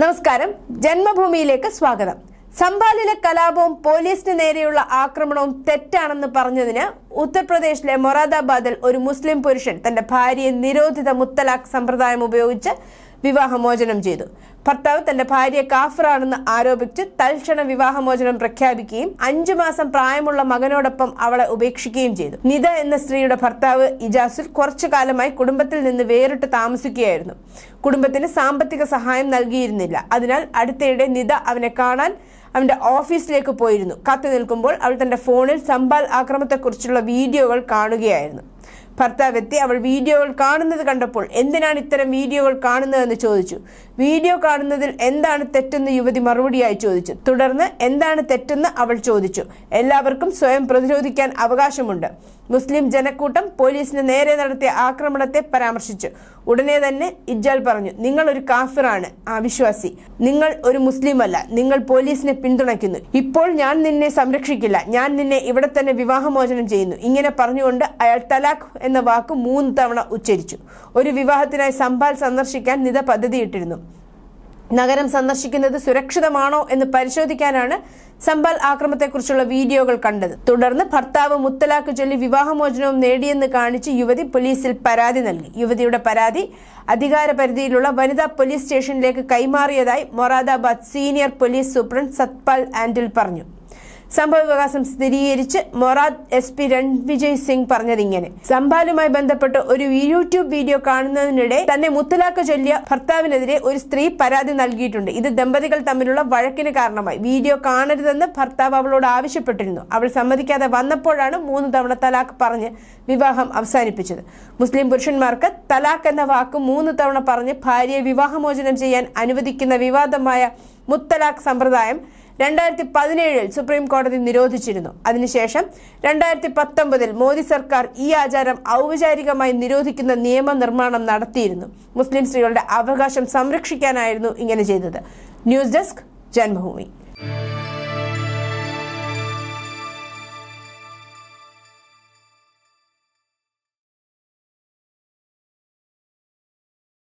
നമസ്കാരം. ജന്മഭൂമിയിലേക്ക് സ്വാഗതം. സംഭാലിലെ കലാപവും പോലീസിന് നേരെയുള്ള ആക്രമണവും തെറ്റാണെന്ന് പറഞ്ഞതിന് ഉത്തർപ്രദേശിലെ മൊറാദാബാദിൽ ഒരു മുസ്ലിം പുരുഷൻ തന്റെ ഭാര്യയെ നിരോധിത മുത്തലാഖ് സമ്പ്രദായം ഉപയോഗിച്ച് വിവാഹമോചനം ചെയ്തു. ഭർത്താവ് തന്റെ ഭാര്യ കാഫറാണെന്ന് ആരോപിച്ച് തൽക്ഷണ വിവാഹമോചനം പ്രഖ്യാപിക്കുകയും അഞ്ചു മാസം പ്രായമുള്ള മകനോടൊപ്പം അവളെ ഉപേക്ഷിക്കുകയും ചെയ്തു. നിത എന്ന സ്ത്രീയുടെ ഭർത്താവ് ഇജാസുൽ കുറച്ചു കാലമായി കുടുംബത്തിൽ നിന്ന് വേറിട്ട് താമസിക്കുകയായിരുന്നു. കുടുംബത്തിന് സാമ്പത്തിക സഹായം നൽകിയിരുന്നില്ല. അതിനാൽ അടുത്തിടെ നിത അവനെ കാണാൻ അവന്റെ ഓഫീസിലേക്ക് പോയിരുന്നു. കാത്തു നിൽക്കുമ്പോൾ അവൾ തന്റെ ഫോണിൽ സമ്പാൽ ആക്രമത്തെക്കുറിച്ചുള്ള വീഡിയോകൾ കാണുകയായിരുന്നു. ഭർത്താവ് എത്തി അവൾ വീഡിയോകൾ കാണുന്നത് കണ്ടപ്പോൾ എന്തിനാണ് ഇത്തരം വീഡിയോകൾ കാണുന്നതെന്ന് ചോദിച്ചു. വീഡിയോ കാണുന്നതിൽ എന്താണ് തെറ്റെന്ന് യുവതി മറുപടിയായി ചോദിച്ചു. തുടർന്ന് എന്താണ് തെറ്റെന്ന് അവൾ ചോദിച്ചു. എല്ലാവർക്കും സ്വയം പ്രതിരോധിക്കാൻ അവകാശമുണ്ട്. മുസ്ലിം ജനക്കൂട്ടം പോലീസിന് നേരെ നടത്തിയ ആക്രമണത്തെ പരാമർശിച്ചു. ഉടനെ തന്നെ ഇജ്ജാൽ പറഞ്ഞു നിങ്ങൾ ഒരു കാഫിറാണ് അവിശ്വാസി നിങ്ങൾ ഒരു മുസ്ലിം അല്ല നിങ്ങൾ പോലീസിനെ പിന്തുണയ്ക്കുന്നു. ഇപ്പോൾ ഞാൻ നിന്നെ സംരക്ഷിക്കില്ല ഞാൻ നിന്നെ ഇവിടെ തന്നെ വിവാഹമോചനം ചെയ്യുന്നു. ഇങ്ങനെ പറഞ്ഞുകൊണ്ട് അയാൾ തലാഖ് എന്ന വാക്ക് മൂന്ന് തവണ ഉച്ചരിച്ചു. ഒരു വിവാഹത്തിനായി സംഭാൽ സന്ദർശിക്കാൻ നിത പദ്ധതിയിട്ടിരുന്നു. നഗരം സന്ദർശിക്കുന്നത് സുരക്ഷിതമാണോ എന്ന് പരിശോധിക്കാനാണ് സമ്പൽ ആക്രമത്തെക്കുറിച്ചുള്ള വീഡിയോകൾ കണ്ടത്. തുടർന്ന് ഭർത്താവ് മുത്തലാഖ് ചൊല്ലി വിവാഹമോചനവും നേടിയെന്ന് കാണിച്ച് യുവതി പോലീസിൽ പരാതി നൽകി. യുവതിയുടെ പരാതി അധികാര പരിധിയിലുള്ള വനിതാ പോലീസ് സ്റ്റേഷനിലേക്ക് കൈമാറിയതായി Moradabad senior police superintendent Satpal Antil പറഞ്ഞു. സംഭവവികാസം സ്ഥിരീകരിച്ച് മൊറാദ് എസ് പി രൺവിജയ് സിംഗ് പറഞ്ഞതിങ്ങനെ സംഭാലുമായി ബന്ധപ്പെട്ട് ഒരു യൂട്യൂബ് വീഡിയോ കാണുന്നതിനിടെ തന്നെ മുത്തലാഖ് ചൊല്ലിയ ഭർത്താവിനെതിരെ ഒരു സ്ത്രീ പരാതി നൽകിയിട്ടുണ്ട്. ഇത് ദമ്പതികൾ തമ്മിലുള്ള വഴക്കിന് കാരണമായി. വീഡിയോ കാണരുതെന്ന് ഭർത്താവ് അവളോട് ആവശ്യപ്പെട്ടിരുന്നു. അവൾ സമ്മതിക്കാതെ വന്നപ്പോഴാണ് മൂന്ന് തവണ തലാഖ് പറഞ്ഞ് വിവാഹം അവസാനിപ്പിച്ചത്. മുസ്ലിം പുരുഷന്മാർക്ക് തലാഖ് എന്ന വാക്ക് മൂന്ന് തവണ പറഞ്ഞ് ഭാര്യയെ വിവാഹമോചനം ചെയ്യാൻ അനുവദിക്കുന്ന വിവാദമായ മുത്തലാഖ് സമ്പ്രദായം രണ്ടായിരത്തി പതിനേഴിൽ സുപ്രീം കോടതി നിരോധിച്ചിരുന്നു. അതിനുശേഷം രണ്ടായിരത്തി പത്തൊമ്പതിൽ മോദി സർക്കാർ ഈ ആചാരം ഔപചാരികമായി നിരോധിക്കുന്ന നിയമനിർമ്മാണം നടത്തിയിരുന്നു. മുസ്ലിം സ്ത്രീകളുടെ അവകാശം സംരക്ഷിക്കാനായിരുന്നു ഇങ്ങനെ ചെയ്തത്. News desk Janmabhumi.